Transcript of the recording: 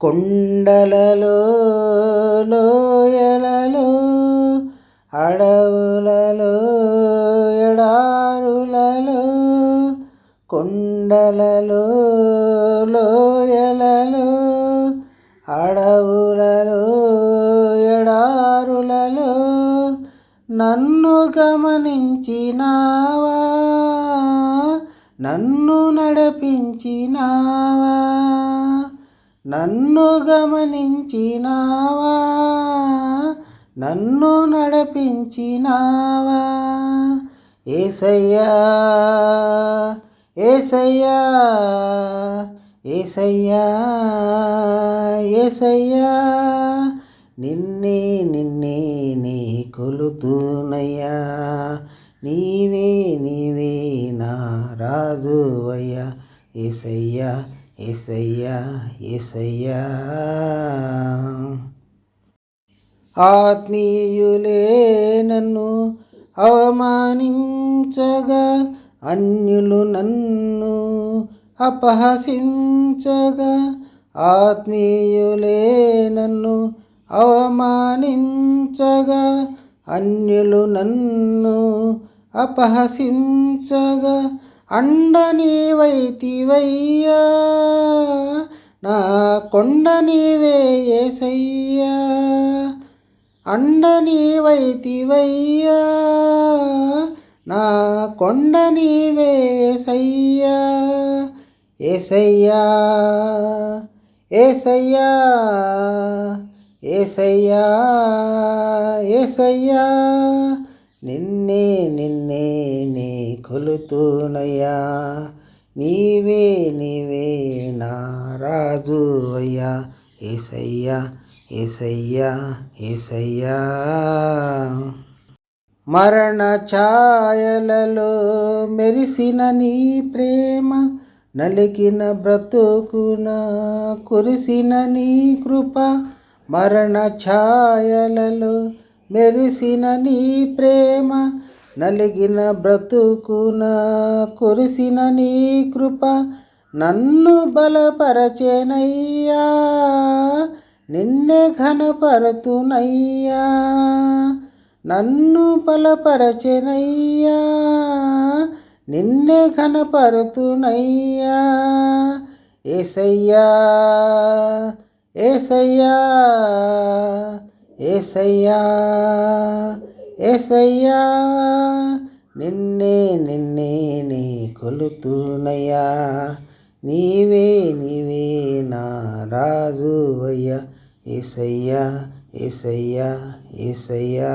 కొండలలో లోయలలో అడవులలో ఎడారులలో కొండలలో లోయలలో అడవులలో ఎడారులలో నన్ను గమనించినావా? నన్ను నడిపించినావా? నన్ను గమనించినావా? నన్ను నడిపించినావా? ఏసయ్యా ఏసయ్యా ఏసయ్యా ఏసయ్యా నిన్నే నిన్నే నీ కొలుతూనయ్యా. నీవే నీవే నా రాజువయ్యా. ఏసయ్యా ఏసయ్యా ఏసయ్యా. ఆత్మీయులే నన్ను అవమానించగా అన్యులు నన్ను అపహసించగా. ఆత్మీయులే నన్ను అవమానించగా అన్యులు నన్ను అపహసించగా. అండని వైతివయ్యా నా కొండ నీవే ఏసయ్యా. అండని వైతివయ్యా నా కొండ నీవే ఏసయ్యా. ఏసయ్యా ఏసయ్యా ఏసయ్యా ఏసయ్యా. నిన్నే నిన్నే నీ కొలుతూనయ్యా. నీవే నీవే నా రాజు అయ్యా. ఏసయ్యా ఏసయ్యా ఏసయ్యా. మరణ ఛాయలలో మెరిసిన నీ ప్రేమ నలిగిన బ్రతుకున కురిసిన నీ కృప. మరణ ఛాయలలో మెరిసిన నీ ప్రేమ నలిగిన బ్రతుకున కురిసిన నీ కృప నన్ను బలపరచేనయ్యా. నిన్నే ఘనపరతునయ్యా. నన్ను బలపరచెనయ్యా. నిన్నే ఘనపరుతునయ్యా. ఏసయ్యా ఏసయ్యా. ఏసయ్యా ఏసయ్యా నిన్నే నిన్నే నీ కొలుతునయ్యా నీవే నీవే నా రాజు అయ్యా ఏసయ్యా ఏసయ్యా ఏసయ్యా.